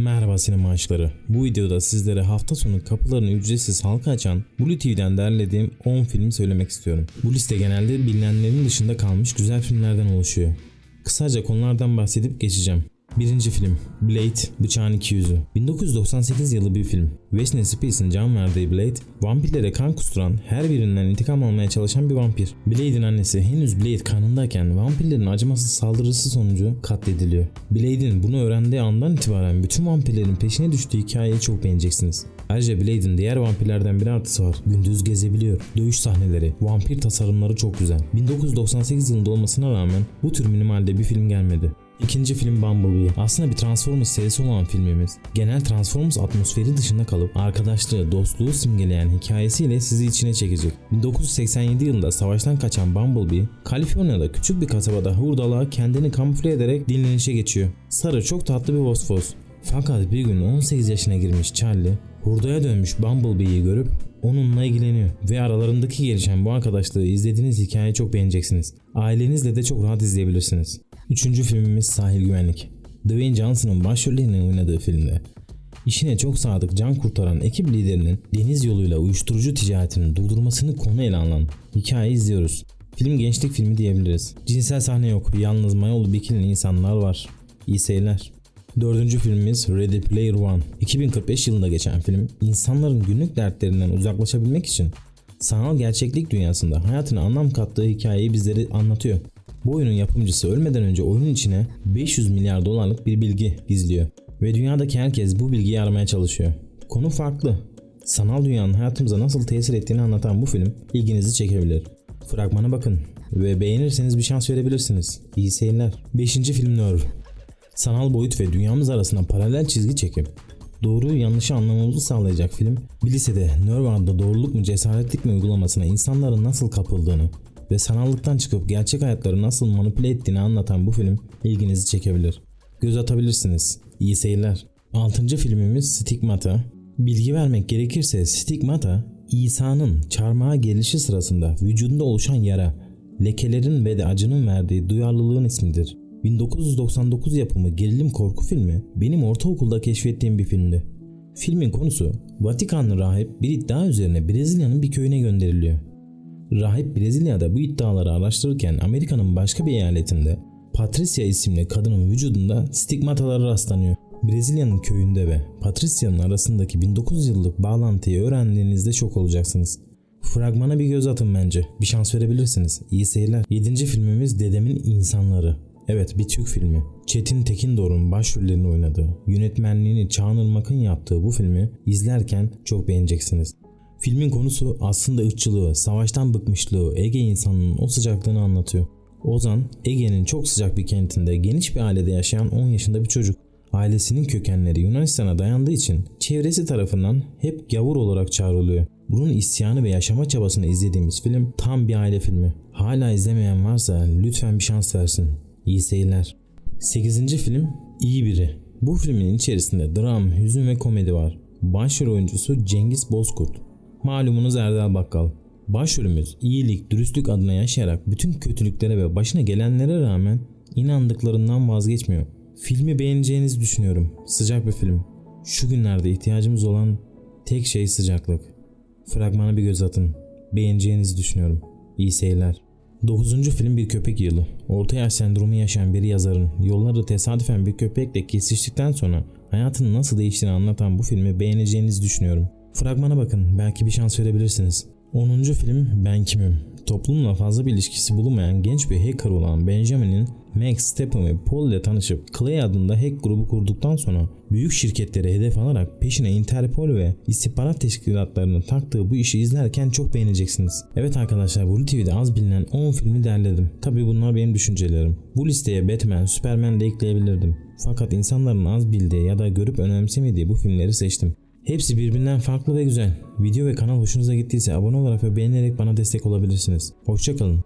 Merhaba sinema aşkları. Bu videoda sizlere hafta sonu kapılarını ücretsiz halka açan Blue TV'den derlediğim 10 filmi söylemek istiyorum. Bu liste genelde bilinenlerin dışında kalmış güzel filmlerden oluşuyor. Kısaca konulardan bahsedip geçeceğim. Birinci film Blade Bıçağın İki Yüzü 1998 yılı bir film. Wesley Snipes'in can verdiği Blade, vampirlere kan kusturan, her birinden intikam almaya çalışan bir vampir. Blade'in annesi henüz Blade kanındayken vampirlerin acımasız saldırısı sonucu katlediliyor. Blade'in bunu öğrendiği andan itibaren bütün vampirlerin peşine düştüğü hikayeyi çok beğeneceksiniz. Ayrıca Blade'in diğer vampirlerden bir artısı var. Gündüz gezebiliyor. Dövüş sahneleri, vampir tasarımları çok güzel. 1998 yılında olmasına rağmen bu tür minimalde bir film gelmedi. İkinci film Bumblebee. Aslında bir Transformers serisi olan filmimiz. Genel Transformers atmosferi dışında kalıp arkadaşlığı, dostluğu simgeleyen hikayesiyle sizi içine çekecek. 1987 yılında savaştan kaçan Bumblebee, Kaliforniya'da küçük bir kasabada hurdalığa kendini kamufle ederek dinlenişe geçiyor. Sarı çok tatlı bir Vosfos. Fakat bir gün 18 yaşına girmiş Charlie, hurdaya dönmüş Bumblebee'yi görüp onunla ilgileniyor. Ve aralarındaki gelişen bu arkadaşlığı izlediğiniz hikayeyi çok beğeneceksiniz. Ailenizle de çok rahat izleyebilirsiniz. Üçüncü filmimiz Sahil Güvenlik. Dwayne Johnson'ın başrollerini oynadığı filmde İşine çok sadık can kurtaran ekip liderinin deniz yoluyla uyuşturucu ticaretini durdurmasını konu ele alan hikayeyi izliyoruz. Film gençlik filmi diyebiliriz. Cinsel sahne yok, yalnız mayolu bikini insanlar var. İyi seyirler. Dördüncü filmimiz Ready Player One. 2045 yılında geçen film, insanların günlük dertlerinden uzaklaşabilmek için sanal gerçeklik dünyasında hayatına anlam kattığı hikayeyi bizlere anlatıyor. Bu oyunun yapımcısı ölmeden önce oyunun içine 500 milyar dolarlık bir bilgi gizliyor ve dünyadaki herkes bu bilgiyi aramaya çalışıyor. Konu farklı. Sanal dünyanın hayatımıza nasıl tesir ettiğini anlatan bu film ilginizi çekebilir. Fragmana bakın ve beğenirseniz bir şans verebilirsiniz. İyi seyirler. 5. film Nerve. Sanal boyut ve dünyamız arasında paralel çizgi çekip doğruyu yanlışı anlamamızı sağlayacak film, bir lisede Nerve doğruluk mu cesaretlik mi uygulamasına insanların nasıl kapıldığını ve sanallıktan çıkıp gerçek hayatları nasıl manipüle ettiğini anlatan bu film ilginizi çekebilir. Göz atabilirsiniz. İyi seyirler. 6. filmimiz Stigmata. Bilgi vermek gerekirse Stigmata, İsa'nın çarmıha gelişi sırasında vücudunda oluşan yara, lekelerin ve de acının verdiği duyarlılığın ismidir. 1999 yapımı gerilim korku filmi benim ortaokulda keşfettiğim bir filmdi. Filmin konusu Vatikanlı rahip bir iddia üzerine Brezilya'nın bir köyüne gönderiliyor. Rahip Brezilya'da bu iddiaları araştırırken Amerika'nın başka bir eyaletinde Patricia isimli kadının vücudunda stigmatalara rastlanıyor. Brezilya'nın köyünde ve Patricia'nın arasındaki 1900 yıllık bağlantıyı öğrendiğinizde şok olacaksınız. Fragmana bir göz atın bence. Bir şans verebilirsiniz. İyi seyirler. 7. filmimiz Dedemin İnsanları. Evet bir Türk filmi. Çetin Tekindor'un başrollerini oynadığı, yönetmenliğini Çağan Irmak'ın yaptığı bu filmi izlerken çok beğeneceksiniz. Filmin konusu aslında ırkçılığı, savaştan bıkmışlığı, Ege insanının o sıcaklığını anlatıyor. Ozan, Ege'nin çok sıcak bir kentinde geniş bir ailede yaşayan 10 yaşında bir çocuk. Ailesinin kökenleri Yunanistan'a dayandığı için çevresi tarafından hep gavur olarak çağrılıyor. Bunun isyanı ve yaşama çabasını izlediğimiz film tam bir aile filmi. Hala izlemeyen varsa lütfen bir şans versin. İyi seyirler. 8. film İyi Biri. Bu filmin içerisinde dram, hüzün ve komedi var. Başrol oyuncusu Cengiz Bozkurt. Malumunuz Erdal Bakkal. Başrolümüz iyilik, dürüstlük adına yaşayarak bütün kötülüklere ve başına gelenlere rağmen inandıklarından vazgeçmiyor. Filmi beğeneceğinizi düşünüyorum. Sıcak bir film. Şu günlerde ihtiyacımız olan tek şey sıcaklık. Fragmana bir göz atın. Beğeneceğinizi düşünüyorum. İyi seyirler. 9. film bir köpek yılı. Orta yaş sendromu yaşayan bir yazarın yolları tesadüfen bir köpekle kesiştikten sonra hayatının nasıl değiştiğini anlatan bu filmi beğeneceğinizi düşünüyorum. Fragmana bakın belki bir şans verebilirsiniz. 10. film Ben Kimim? Toplumla fazla bir ilişkisi bulunmayan genç bir hacker olan Benjamin'in Max, Stephen ve Paul ile tanışıp Clay adında hack grubu kurduktan sonra büyük şirketleri hedef alarak peşine Interpol ve istihbarat teşkilatlarının taktığı bu işi izlerken çok beğeneceksiniz. Evet arkadaşlar Blue TV'de az bilinen 10 filmi derledim. Tabi bunlar benim düşüncelerim. Bu listeye Batman, Superman de ekleyebilirdim. Fakat insanların az bildiği ya da görüp önemsemediği bu filmleri seçtim. Hepsi birbirinden farklı ve güzel. Video ve kanal hoşunuza gittiyse abone olarak ve beğenerek bana destek olabilirsiniz. Hoşçakalın.